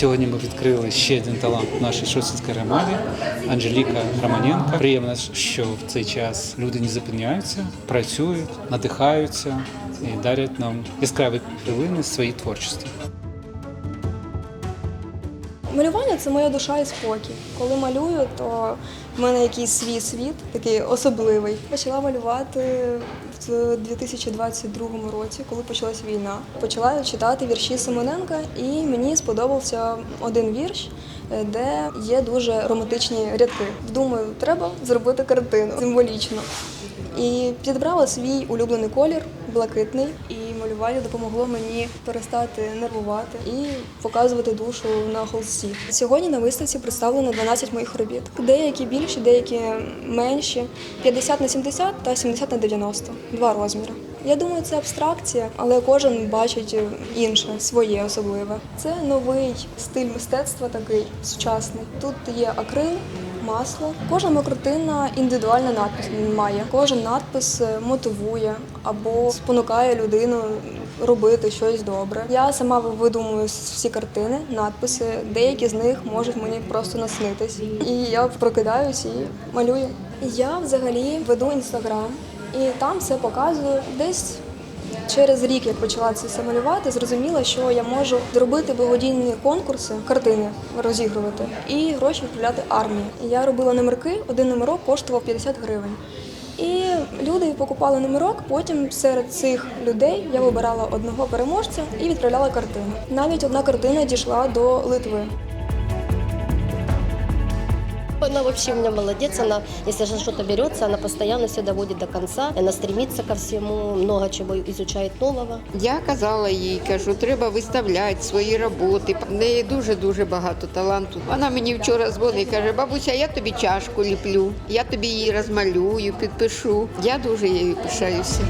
Сьогодні ми відкрили ще один талант в нашій громади Анжеліка Романенко. Приємно, що в цей час люди не зупиняються, працюють, надихаються і дарять нам яскраві хвилини своїй творчості. Малювання це моя душа і спокій. Коли малюю, то в мене якийсь свій світ, такий особливий. Почала малювати в 2022 році, коли почалась війна. Почала читати вірші Симоненка, і мені сподобався один вірш, де є дуже романтичні рядки. Думаю, треба зробити картину символічно. І підібрала свій улюблений колір, блакитний, і малювання допомогло мені перестати нервувати і показувати душу на холсті. Сьогодні на виставці представлено 12 моїх робіт. Деякі більші, деякі менші, 50 на 70 та 70 на 90. Два розміри. Я думаю, це абстракція, але кожен бачить інше, своє особливе. Це новий стиль мистецтва, такий сучасний. Тут є акрил, масло. Кожна моя картина індивідуальний надпис має. Кожен надпис е, мотивує або спонукає людину робити щось добре. Я сама видумую всі картини, надписи. Деякі з них можуть мені просто наснитись. І я прокидаюсь і малюю. Я взагалі веду інстаграм, і там все показую десь. Через рік, як почала це все малювати, зрозуміла, що я можу зробити благодійні конкурси, картини розігрувати і гроші відправляти армії. Я робила номерки, один номерок коштував 50 гривень. І люди покупали номерок. Потім серед цих людей я вибирала одного переможця і відправляла картину. Навіть одна картина дійшла до Литви. Она вообще у меня молодец, она, если за что-то берется, она постоянно все доводит до конца, она стремится ко всему, много чего изучает нового. Я казала їй, кажу, треба виставляти свої роботи. В неї дуже-дуже багато таланту. Вона мені вчора дзвонить і каже, бабуся, я тобі чашку ліплю, я тобі її розмалюю, підпишу. Я дуже її пишаюся.